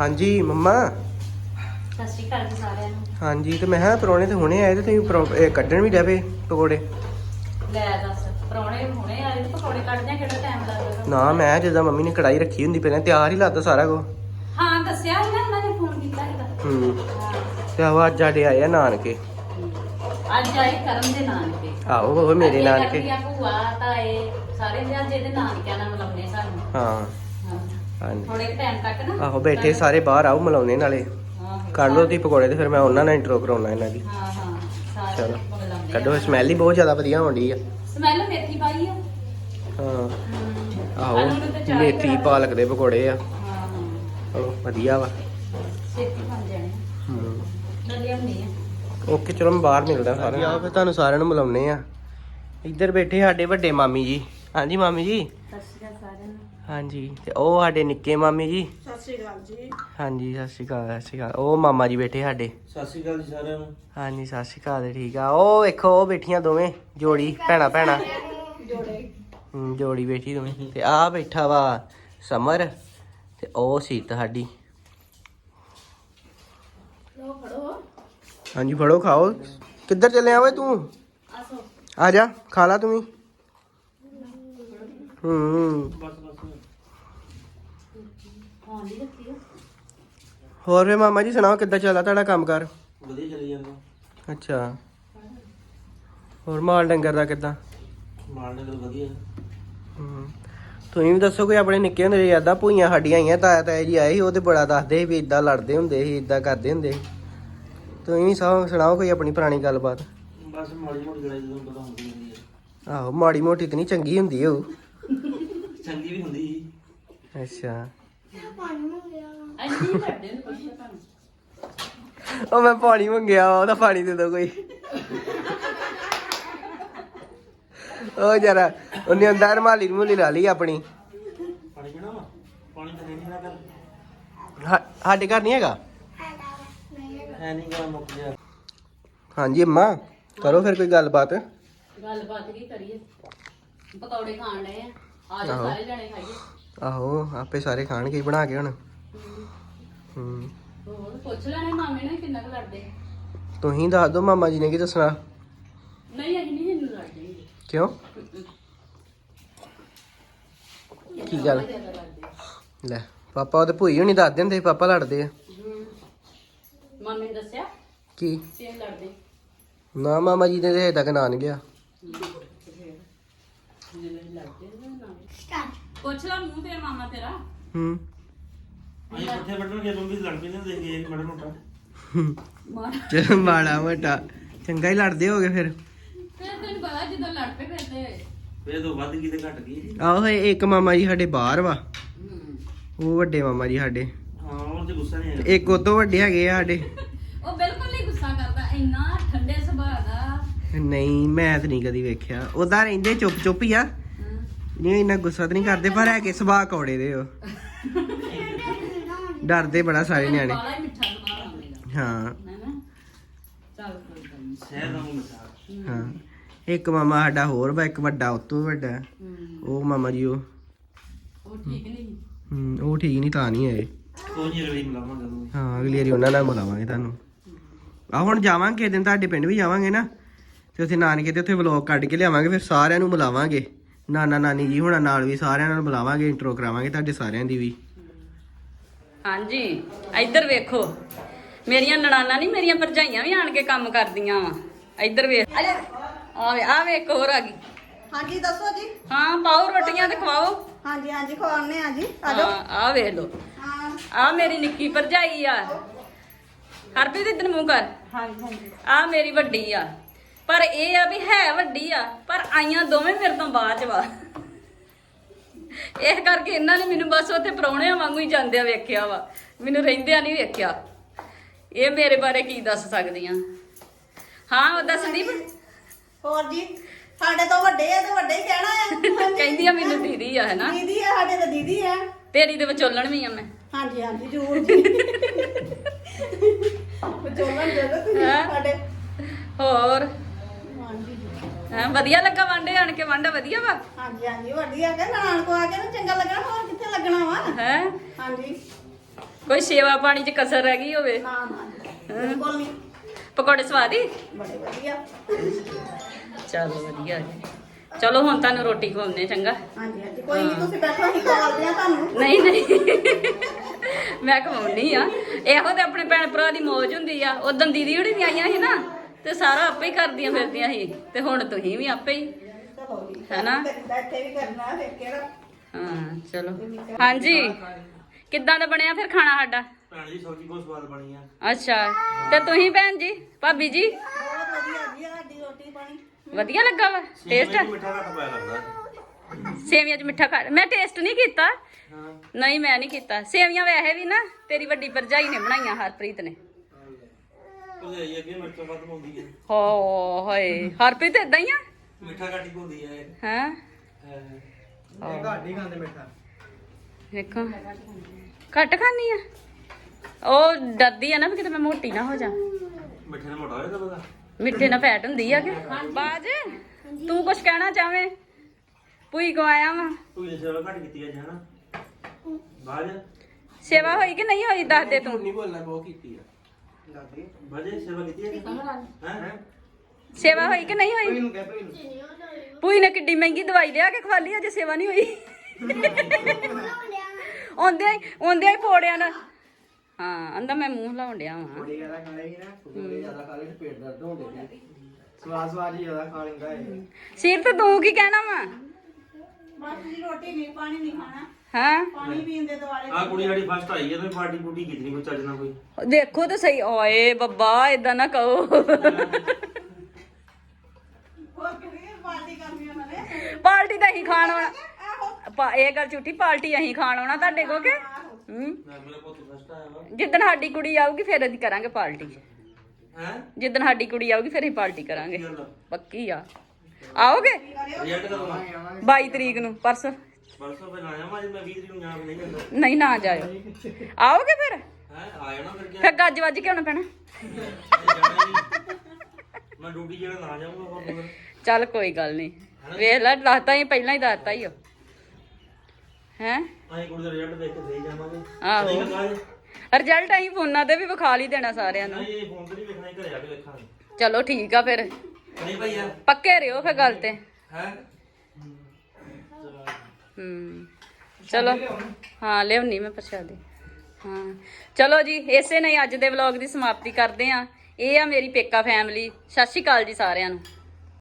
ਹਾਂਜੀ ਮੰਮਾ। ਸਤਿ ਸ਼੍ਰੀ ਅਕਾਲ ਜੀ ਸਾਰਿਆਂ ਨੂੰ। ਹਾਂਜੀ ਤੇ ਮੈਂ ਕਿਹਾ ਪਰੋਣੇ ਤੇ ਹੁਣੇ ਆਏ ਤੇ ਤੁਸੀਂ ਪਰੌ- ਇਹ ਕੱਢਣ ਵੀ ਡਵੇ ਪਕੌੜੇ? ਲੈ ਦੱਸ ਪਰੌਣੇ ਹੁਣੇ ਆਏ ਤੇ ਪਕੌੜੇ ਕੱਢਦੇ ਆ ਕਿਹੜਾ ਟਾਈਮ ਲੱਗਦਾ ਨਾ ਮੈਂ ਜਦੋਂ ਮੰਮੀ ਨੇ ਕੜਾਈ ਰੱਖੀ ਹੁੰਦੀ ਪਹਿਲਾਂ ਤਿਆਰ ਹੀ ਲੱਗਦਾ ਸਾਰਾ ਕੁਝ ਹਾਂ ਦੱਸਿਆ ਸੀ ਨਾ ਉਹਨਾਂ ਨੇ ਫੋਨ ਕੀਤਾ ਸੀਗਾ ਹੂੰ। ਹਾਂ। ਤੇ ਆਵਾ ਅੱਜ ਸਾਡੇ ਆਏ ਆ ਨਾਨਕੇ। ਅੱਜ ਆਏ ਕਰਮ ਦੇ ਨਾਨਕੇ। ਆਹੋ ਉਹ ਮੇਰੇ ਅੱਗੇ ਨਾਨਕੇ। ਕਰਦੀਆਂ ਭੂਆ ਤਾਏ ਸਾਰੇ ਦੇ ਇਹਦੇ ਨਾਨਕਿਆਂ ਨਾਲ ਮਿਲਾਉਂਦੇ ਸਾਨੂੰ। ਹਾਂ ਹਾਂ। ਹਾਂਜੀ। ਥੋੜੇ ਟਾਈਮ ਤੱਕ ਨਾ। ਆਹੋ ਬੈਠੇ ਸਾਰੇ ਬਾਹਰ ਆਓ ਮਿਲਾਉਣੇ ਨਾਲੇ। ਕੱਢ ਲਓ ਤੁਸੀਂ ਪਕੌੜੇ ਤੇ ਫਿਰ ਮੈਂ ਉਹਨਾਂ ਨਾਲ ਇੰਟਰੋ ਕਰਾਉਣਾ ਇਹਨਾਂ ਦੀ। ਹਾਂ ਹਾਂ ਸਾਰੇ ਚਲੋ। ਮਿਲਾਉਂਦੇ ਕੱਢੋ ਸਮੈਲ ਹੀ ਬਹੁਤ ਜ਼ਿਆਦਾ ਵਧੀਆ ਆਉਂਦੀ ਆ। ਸਮੈਲ ਮੇਥੀ ਪਾਈ ਆ। ਹਾਂ। ਹਮ। ਆਹੋ ਆਲੂ ਨੂੰ ਤੇ ਚਾਹ ਹੀ ਮੇਥੀ ਕਰਾ ਪਾਲਕ ਦੇ ਪਕੌੜੇ ਆ। ਹਾਂ ਹਾਂ। ਚਲੋ ਵਧੀਆ ਵਾ। ਛੇਤੀ ਬਣ ਜਾਣੇ ਹੂੰ ਵਧੀਆ ਹੁੰਦੀ ਆ। ਓਕੇ ਚਲੋ ਮੈਂ ਬਾਹਰ ਮਿਲਦਾ ਸਾਰਿਆਂ ਨੂੰ ਫਿਰ ਤੁਹਾਨੂੰ ਸਾਰਿਆਂ ਨੂੰ ਮਿਲਾਉਣੇ ਆ। ਇੱਧਰ ਬੈਠੇ ਸਾਡੇ ਵੱਡੇ ਮਾਮੀ ਜੀ। ਹਾਂਜੀ ਮਾਮੀ ਜੀ। ਸਤਿ ਸ਼੍ਰੀ ਅਕਾਲ ਸਾਰਿਆਂ ਨੂੰ। ਹਾਂਜੀ। ਤੇ ਉਹ ਸਾਡੇ ਨਿੱਕੇ ਮਾਮੀ ਜੀ। ਸਤਿ ਸ਼੍ਰੀ ਅਕਾਲ ਜੀ। ਹਾਂਜੀ ਸਤਿ ਸ਼੍ਰੀ ਅਕਾਲ ਸਤਿ ਸ਼੍ਰੀ ਅਕਾਲ। ਉਹ ਮਾਮਾ ਜੀ ਬੈਠੇ ਸਾਡੇ। ਸਤਿ ਸ਼੍ਰੀ ਅਕਾਲ ਜੀ ਸਾਰਿਆਂ ਨੂੰ। ਹਾਂਜੀ ਸਤਿ ਸ਼੍ਰੀ ਅਕਾਲ ਠੀਕ ਆ। ਉਹ ਵੇਖੋ ਉਹ ਬੈਠੀਆਂ ਦੋਵੇਂ ਜੋੜੀ ਭੈਣਾ ਭੈਣਾ। ਹੂੰ ਜੋੜੀ ਬੈਠੀ ਦੋਵੇਂ। ਤੇ ਆ ਬੈਠਾ ਵਾ ਸਮਰ ਤੇ ਉਹ ਸੀਤ ਸਾਡੀ। ਹਾਂਜੀ ਫੜੋ ਖਾਓ। ਕਿੱਧਰ ਚੱਲੇ ਓਏ ਤੂੰ? ਆਸੋ ਆ ਜਾ ਖਾ ਲਾ ਤੂੰ ਵੀ। ਹੂੰ ਬਸ ਬਸ ਹਾਂ ਜੀ ਰੱਖੀ ਆ ਹੋਰ ਫੇ ਮਾਮਾ ਜੀ ਸੁਣਾਓ ਕਿੱਦਾਂ ਚੱਲਦਾ ਤੁਹਾਡਾ ਕੰਮ ਕਰ? ਵਧੀਆ ਚੱਲੀ ਜਾਂਦਾ। ਅੱਛਾ। ਹੋਰ ਮਾਲ ਡੰਗਰ ਦਾ ਕਿੱਦਾਂ? ਮਾਲ ਨਗਰ ਵਧੀਆ। ਹੂੰ। ਤੁਸੀਂ ਵੀ ਦੱਸੋ ਕੋਈ ਆਪਣੇ ਨਿੱਕੇ ਹੁੰਦੇ ਯਾਦਾਂ ਭੂਈਆਂ ਸਾਡੀਆਂ ਆਈਆਂ ਤਾਇਆ ਤਾਇਆ ਜੀ ਆਏ ਸੀ ਉਹ ਤੇ ਬੜਾ ਦੱਸਦੇ ਸੀ ਵੀ ਇਦਾਂ ਲੜਦੇ ਹੁੰਦੇ ਸੀ ਇਦਾਂ ਕਰਦੇ ਹੁੰਦੇ ਸੀ। ਤੁਸੀਂ ਵੀ ਸਭ ਸੁਣਾਓ ਕੋਈ ਆਪਣੀ ਪੁਰਾਣੀ ਗੱਲਬਾਤ? ਬਸ ਮਾੜੀ ਮੋਟੀ ਲੜਾਈ ਜਦੋਂ ਪਤਾ ਹੁੰਦੀ ਹੁੰਦੀ ਹੈ ਆਹੋ ਮਾੜੀ ਮੋਟੀ ਤੇ ਨਹੀਂ ਚੰਗੀ ਹੁੰਦੀ ਉਹ। ਚੰਗੀ ਵੀ ਹੁੰਦੀ ਸੀ। ਅੱਛਾ। ਅੰਨੀ ਵੱਡੇ ਨੂੰ ਪੁੱਛਿਆ ਤੁਹਾਨੂੰ ਉਹ ਮੈਂ ਪਾਣੀ ਮੰਗਿਆ ਵਾ, ਉਹਦਾ ਪਾਣੀ ਦੇ ਦੋ ਕੋਈ। ਉਹ ਜਰਾ ਉਹਨੇ ਅੰਦਰ ਰਮਾਲੀ ਰਮੂਲੀ ਲਾ ਲਈ ਆਪਣੀ। ਪਾਣੀ ਪੀਣਾ ਵਾ ਪਾਣੀ ਤਾਂ ਨਹੀਂ ਨਾ ਕਰ ਸਾ- ਸਾਡੇ ਘਰ ਨਹੀਂ ਹੈਗਾ? ਹੈ ਨਹੀਂ ਗਾ ਮੁੱਕ ਗਿਆ ਹਾਂਜੀ ਅੰਮਾ ਕਰੋ ਫਿਰ ਕੋਈ ਗੱਲਬਾਤ। ਗੱਲਬਾਤ ਕੀ ਕਰੀਏ? ਪਕੌੜੇ ਖਾਣ ਡਏ ਆ। ਆ ਜਾ ਆਹੋ। ਸਾਰੇ ਜਣੇ ਖਾਈਏ। ਆਹੋ ਆਪੇ ਸਾਰੇ ਖਾਣਗੇ ਹੀ ਬਣਾ ਕੇ ਹੁਣ। ਹੂੰ। ਹੋਰ ਪੁੱਛ ਲੈਣੇ ਮਾਮੇ ਨੇ ਕਿੰਨਾ ਕੁ ਲੜਦੇ ਤੁਸੀਂ ਦੱਸ ਦਿਓ ਮਾਮਾ ਜੀ ਨੇ ਕੀ ਦੱਸਣਾ। ਨਹੀਂ ਅਸੀਂ ਨਹੀਂ ਇਹਨੂੰ ਲੜਦੇ ਕਿਉਂ? ਕੀ ਗੱਲ? ਲੈ ਪਾਪਾ ਉਹਦੇ ਭੂਈ ਹੋਣੀ ਦੱਸ ਦਿੰਦੇ ਸੀ, ਪਾਪਾ ਲੜਦੇ ਆ। ਮਾਮੇ ਨੇ ਦੱਸਿਆ ਕੀ? ਕਿ ਇਹ ਲੜਦੇ ਨਾ ਮਾਮਾ ਜੀ ਨੇ ਤੇ ਹਜੇ ਤੱਕ ਨਾਂ ਨਹੀਂ ਲਿਆ ਪੁੱਛ ਲਾ ਮੂੰਹ ਤੇ ਮਾਮਾ ਤੇਰਾ। ਹੂੰ। ਅਸੀਂ ਪੱਠੇ ਵੱਢਣਗੇ ਤੁਮ ਵੀ ਲੜ ਪੈਂਦੇ ਹੁੰਦੇ ਸੀ ਮੜਾ ਮੋਟਾ। ਮਾਰ ਚਲ ਮਾੜਾ ਮੋਟਾ ਚੰਗਾ ਹੀ ਲੜਦੇ ਹੋਗੇ ਫਿਰ। ਫਿਰ ਤੈਨੂੰ ਪਤਾ ਜਦੋਂ ਲੜ ਪਏ ਫਿਰ ਤੇ। ਫੇਰ ਤੋਂ ਵੱਧ ਗਈ ਤੇ ਘਟ ਗਈ ਆਹੋ ਇਹ ਇੱਕ ਮਾਮਾ ਜੀ ਸਾਡੇ ਬਾਹਰ ਵਾ। ਹਮ। ਉਹ ਵੱਡੇ ਮਾਮਾ ਜੀ ਸਾਡੇ। ਹਾਂ ਉਹ ਤੇ ਗੁੱਸਾ ਨਹੀਂ ਤੇ ਆਇਆ ਇੱਕ ਉਹ ਤੋਂ ਵੱਡੇ ਹੈਗੇ ਆ ਸਾਡੇ। ਉਹ ਬਿਲਕੁਲ ਨਹੀਂ ਗੁੱਸਾ ਕਰਦਾ ਇੰਨਾ ਠੰਡੇ ਸੁਭਾਅ ਦਾ। ਨਹੀਂ ਮੈਂ ਤਾਂ ਨਹੀਂ ਕਦੀ ਵੇਖਿਆ। ਉਹਦਾ ਰਹਿੰਦੇ ਚੁੱਪ ਚੁੱਪ ਹੀ ਆ। ਨਹੀਂ ਇੰਨਾ ਗੁੱਸਾ ਤਾਂ ਨਹੀਂ ਕਰਦੇ ਪਰ ਹੈ ਕਿ ਸੁਭਾਅ ਕੌੜੇ ਦੇ ਉਹ। ਡਰਦੇ ਬੜਾ ਸਾਰੇ ਨਿਆਣੇ। ਬਾਲਾ ਹੀ ਮਿੱਠਾ ਸੁਭਾਅ ਆਉਂਦਾ ਹਾਂ ਹੈ। ਨਾ ਚੱਲ ਕੋਈ ਗੱਲ ਨਹੀਂ। ਸ਼ਹਿਰ ਦਾ ਮੂੰਹ ਮਿੱਠਾ। ਹਾਂ। ਇੱਕ ਮਾਮਾ ਸਾਡਾ ਹੋਰ ਵਾ ਇੱਕ ਵੱਡਾ ਉਹ ਤੋਂ ਵੱਡਾ। ਉਹ ਮਾਮਾ ਜੀ ਉਹ। ਉਹ ਠੀਕ ਨਹੀਂ ਹਮ, ਉਹ ਠੀਕ ਨਹੀਂ ਤਾਂ ਨਹੀਂ ਆਏ। ਕੋਈ ਨਹੀਂ ਅਗਲੀ ਮਿਲਾਵਾਂਗੇ ਉਹਨੂੰ ਹਾਂ ਅਗਲੀ ਵਾਰੀ ਉਹਨਾਂ ਨਾਲ ਮਿਲਾਵਾਂਗੇ ਤੁਹਾਨੂੰ। ਆ ਹੁਣ ਜਾਵਾਂਗੇ ਕਿਸੇ ਦਿਨ ਤੁਹਾਡੇ ਪਿੰਡ ਵੀ ਜਾਵਾਂਗੇ ਨਾ। ਤੇ ਉੱਥੇ ਨਾਨਕੇ ਤੇ ਉੱਥੇ ਵਲੌਗ ਕੱਢ ਕੇ ਲਿਆਵਾਂਗੇ ਫਿਰ ਸਾਰਿਆਂ ਨੂੰ ਮਿਲਾਵਾਂਗੇ। ਨਾਨਾ ਨਾਨੀ ਜੀ ਹੁਣਾਂ ਨਾਲ ਵੀ ਸਾਰਿਆਂ ਨਾਲ ਮਿਲਾਵਾਂਗੇ ਇੰਟਰੋ ਕਰਾਵਾਂਗੇ ਤੁਹਾਡੇ ਸਾਰਿਆਂ ਦੀ ਵੀ। ਹਾਂਜੀ ਇੱਧਰ ਵੇਖੋ। ਮੇਰੀਆਂ ਨਣਾਨਾਂ ਨਹੀਂ ਮੇਰੀਆਂ ਭਰਜਾਈਆਂ ਵੀ ਆਣ ਕੇ ਕੰਮ ਕਰਦੀਆਂ ਵਾ। ਇੱਧਰ ਵੇਖ। ਆ ਵੇ ਆ ਵੇਖ ਹੋਰ ਆ ਗਈ। ਹਾਂਜੀ ਦੱਸੋ ਜੀ। ਹਾਂ ਪਾਓ ਰੋਟੀਆਂ ਤੇ ਖਵਾਓ। ਹਾਂਜੀ ਹਾਂਜੀ ਖਵਾਉਣੇ ਆ ਜੀ। ਆ ਜਾਓ। ਆ ਵੇਖ ਲੋ ਹਾਂ। ਆ ਮੇਰੀ ਨਿੱਕੀ ਭਰਜਾਈ ਆ। ਹਰਪ੍ਰੀਤ ਇਧਰ ਮੂੰਹ ਕਰ। ਹਾਂਜੀ ਹਾਂਜੀ। ਆ ਮੇਰੀ ਵੱਡੀ ਆ। ਪਰ ਇਹ ਆ ਵੀ ਹੈ ਵੱਡੀ ਆ ਪਰ ਆਈਆਂ ਦੋਵੇਂ ਮੇਰੇ ਤੋਂ ਬਾਅਦ ਚ ਵਾ। ਇਸ ਕਰਕੇ ਇਹਨਾਂ ਨੇ ਮੈਨੂੰ ਬਸ ਉੱਥੇ ਪ੍ਰਾਹੁਣਿਆਂ ਵਾਂਗੂ ਹੀ ਜਾਂਦਿਆਂ ਵੇਖਿਆ ਵਾ। ਮੈਨੂੰ ਰਹਿੰਦਿਆਂ ਨਹੀਂ ਵੇਖਿਆ। ਇਹ ਮੇਰੇ ਬਾਰੇ ਕੀ ਦੱਸ ਸਕਦੀਆਂ ਹਾਂ ਉਹਦਾ ਸੰਦੀਪ ਹੋਰ ਜੀ ਸਾਡੇ ਤੋਂ ਵੱਡੇ ਆ ਤੇ ਵੱਡੇ ਹੀ ਕਹਿਣਾ ਆ। ਕਹਿੰਦੀ ਆ ਮੈਨੂੰ ਦੀਦੀ ਆ ਹੈਨਾ ਦੀਦੀ ਆ ਸਾਡੇ ਤਾਂ ਦੀਦੀ ਆ। ਤੇਰੀ ਦੇ ਵਿਚੋਲਣ ਵੀ ਆ ਮੈਂ। ਹਾਂਜੀ ਹਾਂਜੀ ਜ਼ਰੂਰ ਜੀ। ਵਿਚੋਲਣ ਦੇ ਦੋ ਤੁਸੀਂ? ਸਾਡੇ। ਹੋਰ। ਹੈਂ ਵਧੀਆ ਲੱਗਾ ਵਾਂਡੇ ਆਣ ਕੇ? ਵਾਂਡਾ ਵਧੀਆ ਵਾ? ਹਾਂਜੀ ਹਾਂਜੀ ਵੱਡੀ ਆ ਕੇ ਨਾਨ ਕੋ ਆ ਕੇ ਨਾ ਚੰਗਾ ਲੱਗਣਾ ਹੋਰ ਕਿੱਥੇ ਲੱਗਣਾ ਵਾ? ਹੈ? ਹਾਂਜੀ। ਕੋਈ ਸੇਵਾ ਪਾਣੀ ਚ ਕਸਰ ਰਹਿ ਗਈ ਹੋਵੇ? ਨਾ ਨਾ ਬਿਲਕੁਲ ਨਹੀਂ ਪਕੌੜੇ ਸਵਾਦੀ ਬੜੇ ਵਧੀਆ। ਚਲੋ ਵਧੀਆ ਜੀ। ਚਲੋ ਹੁਣ ਤੁਹਾਨੂੰ ਰੋਟੀ ਖਵਾਉਂਦੇ ਚੰਗਾ। ਹਾਂਜੀ ਹਾਂਜੀ ਕੋਈ ਨਹੀਂ ਤੁਸੀਂ ਬੈਠੋ ਅਸੀਂ ਕਾਲਦੇ ਆ ਤੁਹਾਨੂੰ। ਨਹੀਂ ਨਹੀਂ। ਮੈਂ ਕਮਾਉਣੀ ਆ ਇਹੋ ਤੇ ਆਪਣੇ ਭੈਣ ਭਰਾ ਦੀ ਮੌਜ ਹੁੰਦੀ ਆ। ਉਦੋਂ ਦੀਦੀ ਹੁਣੀ ਵੀ ਆਈਆਂ ਸੀ ਨਾ। ਤੇ ਸਾਰਾ ਆਪੇ ਹੀ ਕਰਦੀਆਂ ਫਿਰਦੀਆਂ ਸੀ। ਤੇ ਹੁਣ ਤੁਸੀਂ ਵੀ ਆਪੇ ਹੀ। ਚਲੋ ਜੀ ਹੈਨਾ? ਬੈਠੇ ਵੀ ਕਰਨਾ ਫਿਰ ਕਿਹੜਾ ਹਾਂ ਚਲੋ। ਹਾਂਜੀ। ਕਿੱਦਾਂ ਦਾ ਬਣਿਆ ਫਿਰ ਖਾਣਾ ਸਾਡਾ? ਭੈਣ ਜੀ ਸਬਜ਼ੀ ਬਹੁਤ ਸਵਾਦ ਬਣੀ ਆ। ਅੱਛਾ। ਤੇ ਤੁਸੀਂ ਭੈਣ ਜੀ ਭਾਬੀ ਜੀ? ਬਹੁਤ ਵਧੀਆ ਜੀ ਸਾਡੀ ਰੋਟੀ ਪਾਣੀ ਵਧੀਆ ਲੱਗਾ ਵਾ? ਟੇਸਟ ਸੇਵੀਆਂ 'ਚ ਮਿੱਠਾ ਘੱਟ ਪਾਇਆ ਲੱਗਦਾ। ਸੇਵੀਆਂ 'ਚ ਮਿੱਠਾ ਖਾ ਮੈਂ ਟੇਸਟ ਨਹੀਂ ਕੀਤਾ। ਨਹੀਂ ਮੈਂ ਨਹੀਂ ਕੀਤਾ। ਸੇਵੀਆਂ ਵੈਸੇ ਵੀ ਨਾ ਤੇਰੀ ਵੱਡੀ ਭਰਜਾਈ ਨੇ ਬਣਾਈਆਂ ਹਰਪ੍ਰੀਤ ਨੇ। ਉਹਦੇ ਆਈ ਅੱਗੇ ਮਿਰਚ ਵੱਧ ਪਾਉਂਦੀ ਹੈ ਹੋ ਹੋਏ। ਹਰਪ੍ਰੀਤ ਇਦਾਂ ਹੀ ਆ? ਮਿੱਠਾ ਘੱਟ ਹੀ ਪਾਉਂਦੀ ਹੈ? ਹੈ। ਇਹ। ਇਹ ਘੱਟ ਹੀ ਖਾਂਦੇ ਮਿੱਠਾ। ਵੇਖੋ ਘੱਟ ਖਾਣੀ ਆ? ਉਹ ਡਰਦੀ ਆ ਨਾ ਵੀ ਕਿਤੇ ਮੈਂ ਮੋਟੀ ਨਾ ਹੋ ਜਾ ਮਿੱਠੇ ਨਾਲ ਮੋਟਾ ਹੋ ਜਾਂਦਾ ਬੰਦਾ। ਮਿੱਠੇ ਨਾਲ ਫੈਟ ਹੁੰਦੀ ਆ ਕਿ? ਬਾਜ ਤੂੰ ਕੁਝ ਕਹਿਣਾ ਚਾਵੇਂ ਭੂਈ ਕੋ ਆਇਆ ਵਾ। ਤੂੰ ਸੇਵਾ ਘੱਟ ਕੀਤੀ ਹੈ ਜਾਨਾ ਬਾਜ। ਸੇਵਾ ਹੋਈ ਕਿ ਨਹੀਂ ਹੋਈ ਦੱਸ ਦੇ ਤੂੰ। ਨਹੀਂ ਬੋਲਣਾ ਬਹੁਤ ਕੀਤੀ ਆ। ਦਾਦੀ ਸੇਵਾ ਕੀਤੀ ਹੈ ਹੈ? ਸੇਵਾ ਹੋਈ ਕਿ ਨਹੀਂ ਹੋਈ? ਨੂੰ ਕਹਿ ਭਈ ਨੂੰ। ਨੇ ਕਿੱਡੀ ਮਹਿੰਗੀ ਦਵਾਈ ਲਿਆ ਕੇ ਖਵਾ ਲਈ ਅਜੇ ਸੇਵਾ ਨਹੀਂ ਹੋਈ। ਆਉਂਦੇ ਆਉਂਦੇ ਹੀ ਪੋੜਿਆਂ ਨਾਲ। ਹਾਂ ਅੰਦਾ ਮੈਂ ਮੂੰਹ ਲਾਉਣ ਡਿਆ ਵਾਂ। ਬੜੀ ਜ਼ਿਆਦਾ ਖਾ ਲੇਗੀ ਨਾ ਥੋੜੀ ਜ਼ਿਆਦਾ ਖਾ ਲੇ ਤੇ ਪੇਟ ਦਰਦ ਹੋਣ ਲੱਗੀ ਸਵਾਦ ਸਵਾਦ ਹੀ ਜ਼ਿਆਦਾ ਖਾ ਲੈਂਦਾ ਇਹ। ਸਿਰ ਤੇ ਤੂੰ ਕੀ ਕਹਿਣਾ ਵਾ? ਬਸ ਰੋਟੀ ਨਹੀਂ ਪਾਣੀ ਨਹੀਂ ਖਾਣਾ। ਹਾਂ? ਪਾਣੀ ਪੀਣ ਦੇ ਦੁਆਲੇ ਆ ਕੁੜੀ ਸਾਡੀ ਫਸਟ ਆਈ ਹੈ ਤੇ ਪਾਰਟੀ ਪੂਟੀ ਕੀਤੀ ਨਹੀਂ ਕੋਈ ਚੱਜ ਨਾਲ ਕੋਈ। ਦੇਖੋ ਤਾਂ ਸਹੀ ਓਏ ਬੱਬਾ ਇਦਾਂ ਨਾ ਕਹੋ। ਹੋਰ ਕਿਹੜੀ ਪਾਰਟੀ ਕਰਨੀ ਉਹਨਾਂ ਨੇ? ਪਾਰਟੀ ਤਾਂ ਅਸੀਂ ਖਾਣ ਆਉਣਾ। ਆਹੋ। ਪਾ- ਇਹ ਗੱਲ ਝੂਠੀ ਪਾਰਟੀ ਅਸੀਂ ਖਾਣ ਆਉਣਾ ਤੁਹਾਡੇ ਕੋ? ਕੇ ਹੂੰ? ਮੈਂ ਮੇਰਾ ਪੁੱਤ ਫਸਟ ਆਇਆ ਵਾ। ਜਿੱਦਣ ਸਾਡੀ ਕੁੜੀ ਆਊਗੀ ਫਿਰ ਅਸੀਂ ਕਰਾਂਗੇ ਪਾਰਟੀ। ਹੈ? ਜਿੱਦਣ ਸਾਡੀ ਕੁੜੀ ਆਊਗੀ ਫਿਰ ਅਸੀਂ ਪਾਰਟੀ ਕਰਾਂਗੇ। ਪੱਕੀ ਆ। ਆਓਗੇ? ਰਿਜ਼ਲਟ ਕਦੋਂ ਆ? 22 ਤਰੀਕ ਨੂੰ ਪਰਸੋਂ। ਪਰਸੋਂ ਪਹਿਲਾਂ ਆਇਆ ਮੈਂ ਅੱਜ ਮੈਂ 20 ਤਰੀਕ ਨੂੰ ਜਾਣਾ ਨਹੀਂ ਜਾਂਦਾ ਨਹੀਂ ਨਾ ਜਾਇਓ। ਆਓਗੇ ਫਿਰ? ਹੈ ਆ ਜਾਣਾ ਫਿਰ ਕੀ ਫਿਰ ਗੱਜ ਵੱਜ ਕੇ ਆਉਣਾ ਪੈਣਾ। ਜਾਣਾ ਹੀ ਨਹੀਂ। ਮੈਂ ਡਿਊਟੀ ਜਿਹੜਾ ਨਾ ਜਾਊਂਗਾ ਹੋਰ ਮਗਰ ਚੱਲ ਕੋਈ ਗੱਲ ਨਹੀਂ। ਵੇਖ ਲੈ ਦੱਸਤਾ ਹੀ ਪਹਿਲਾਂ ਹੀ ਦੱਸਤਾ ਹੀ ਹੈ? ਅਸੀਂ ਕੁੜੀ ਦਾ ਰਿਜ਼ਲਟ ਦੇਖ ਕੇ ਦੇ ਜਾਵਾਂਗੇ। ਆਹੋ। ਨਹੀਂ ਰਿਜ਼ਲਟ ਅਸੀਂ ਫੋਨਾਂ ਤੇ ਵੀ ਵਿਖਾ ਲਈ ਦੇਣਾ ਸਾਰਿਆਂ ਨੂੰ। ਨਹੀਂ ਇਹ ਫੋਨ ਤੇ ਨਹੀਂ ਵੇਖਣਾ ਇਹ ਘਰੇ ਆ ਕੇ ਵੇਖਾਂਗੇ। ਚਲੋ ਠੀਕ ਆ ਫਿਰ। ਨਹੀਂ ਭਈਆ। ਪੱਕੇ ਰਿਓ ਫਿਰ ਗੱਲ ਤੇ। ਹੈ। ਹੂੰ। ਚਲੋ। ਹਾਂ, ਲਿਆਉਣੀ ਮੈਂ ਪ੍ਰਸ਼ਾਦੇ ਹਾਂ। ਚਲੋ ਜੀ, ਇਸੇ ਨਾਲ ਹੀ ਅੱਜ ਦੇ ਵਲੌਗ ਦੀ ਸਮਾਪਤੀ ਕਰਦੇ ਆ ਇਹ ਆ ਮੇਰੀ ਪੇਕਾ ਫੈਮਿਲੀ ਸਤਿ ਸ਼੍ਰੀ ਅਕਾਲ ਜੀ ਸਾਰਿਆਂ ਨੂੰ।